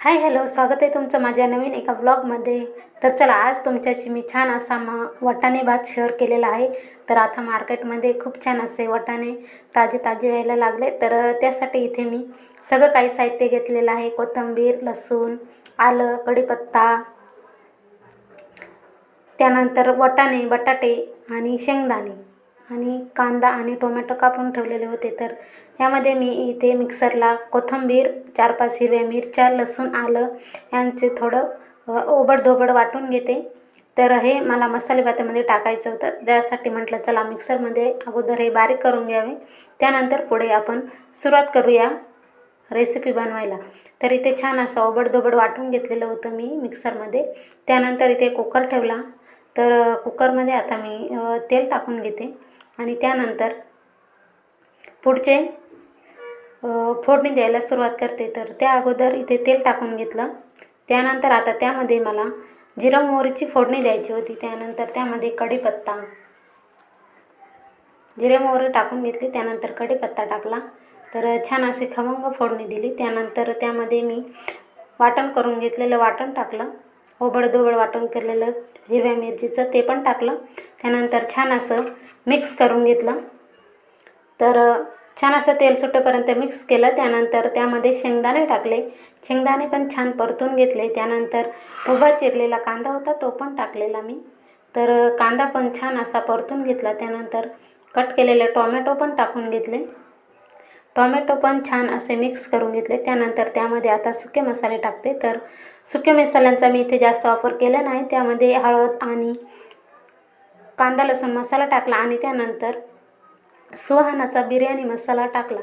Hi hello स्वागत आहे तुमचं माझ्या नवीन एका व्लॉगमध्ये तर चला आज तुमच्याशी मी छान असा म वटाणे भात शेअर केलेला आहे. तर आता मार्केटमध्ये खूप छान असे वटाणे ताजे ताजे यायला लागले. तर त्यासाठी इथे मी सगळं काही साहित्य घेतलेलं आहे. कोथिंबीर लसूण आलं कढीपत्ता त्यानंतर वटाणे बटाटे आणि शेंगदाणे. आणि कांदा आणि टोमॅटो कापून ठेवलेले होते. तर यामध्ये मी इथे मिक्सरला कोथिंबीर चार पाच हिरव्या मिरच्या लसूण आलं यांचे थोडं ओबडधोबड वाटून घेते. तर हे मला मसाले भातामध्ये टाकायचं होतं. त्यासाठी म्हटलं चला मिक्सरमध्ये अगोदर हे बारीक करून घ्यावे. त्यानंतर पुढे आपण सुरुवात करूया रेसिपी बनवायला. तर इथे छान असं ओबडधोबड वाटून घेतलेलं होतं मी मिक्सरमध्ये. त्यानंतर इथे कुकर ठेवला. तर कुकरमध्ये आता मी तेल टाकून घेते. आणि त्यानंतर पुढचे फोडणी द्यायला सुरुवात करते. तर त्या अगोदर इथे तेल टाकून घेतलं. त्यानंतर आता त्यामध्ये मला जिरं मोहरीची फोडणी द्यायची होती. त्यानंतर त्यामध्ये कढीपत्ता. जिरे मोहरी टाकून घेतली. त्यानंतर कढीपत्ता टाकला. तर छान अशी खमंग फोडणी दिली. त्यानंतर त्यामध्ये मी वाटण करून घेतलेलं वाटण टाकलं. ओबडधोबड वाटण केलेलं हिरव्या मिरचीचं ते पण टाकलं. त्यानंतर छान असं मिक्स करून घेतलं. तर छान असं तेल सुटेपर्यंत मिक्स केलं. त्यानंतर त्यामध्ये शेंगदाणे टाकले. शेंगदाणे पण छान परतून घेतले. त्यानंतर उभा चिरलेला कांदा होता तो पण टाकलेला मी. तर कांदा पण छान असा परतून घेतला. त्यानंतर कट केलेले टोमॅटो पण टाकून घेतले. टोमॅटो पण छान असे मिक्स करून घेतले. त्यानंतर त्यामध्ये आता सुके मसाले टाकते. तर सुके मसाल्यांचा मी इथे जास्त वापर केला नाही. त्यामध्ये हळद आणि कांदा लसूण मसाला टाकला आणि त्यानंतर सुहानाचा बिर्याणी मसाला टाकला.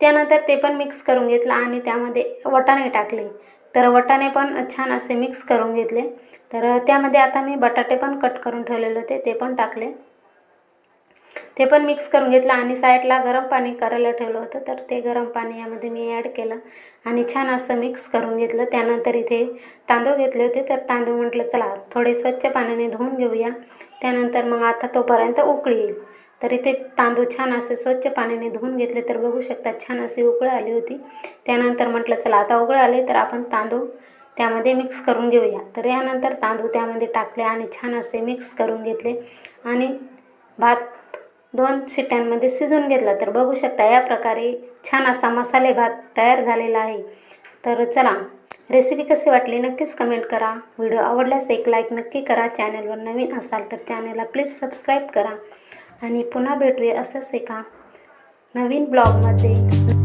त्यानंतर ते पण मिक्स करून घेतलं आणि त्यामध्ये वटाणे टाकले. तर वटाणे पण छान असे मिक्स करून घेतले. तर त्यामध्ये आता मी बटाटे पण कट करून ठेवलेले होते ते पण टाकले. ते पण मिक्स करून घेतलं आणि साईडला गरम पाणी करायला ठेवलं होतं. तर ते गरम पाणी यामध्ये मी ॲड केलं आणि छान असं मिक्स करून घेतलं. त्यानंतर इथे तांदूळ घेतले होते. तर तांदूळ म्हटलं चला थोडे स्वच्छ पाण्याने धुवून घेऊया. त्यानंतर मग आता तोपर्यंत उकळी येईल. तर इथे तांदूळ छान असे स्वच्छ पाण्याने धुवून घेतले. तर बघू शकता छान अशी उकळं आली होती. त्यानंतर म्हटलं चला आता उकळं आले तर आपण तांदूळ त्यामध्ये मिक्स करून घेऊया. तर यानंतर तांदूळ त्यामध्ये टाकले आणि छान असे मिक्स करून घेतले. आणि भात दोन शिट्ट्यांमध्ये शिजून घेतला तर बघू शकता या प्रकारे छान असा मसाले भात तयार झालेला आहे. तर चला रेसिपी कशी वाटली नक्कीच कमेंट करा. व्हिडिओ आवडल्यास एक लाईक नक्की करा. चॅनलवर नवीन असाल तर चॅनलला प्लीज सबस्क्राईब करा. आणि पुन्हा भेटूया असंच एका नवीन ब्लॉगमध्ये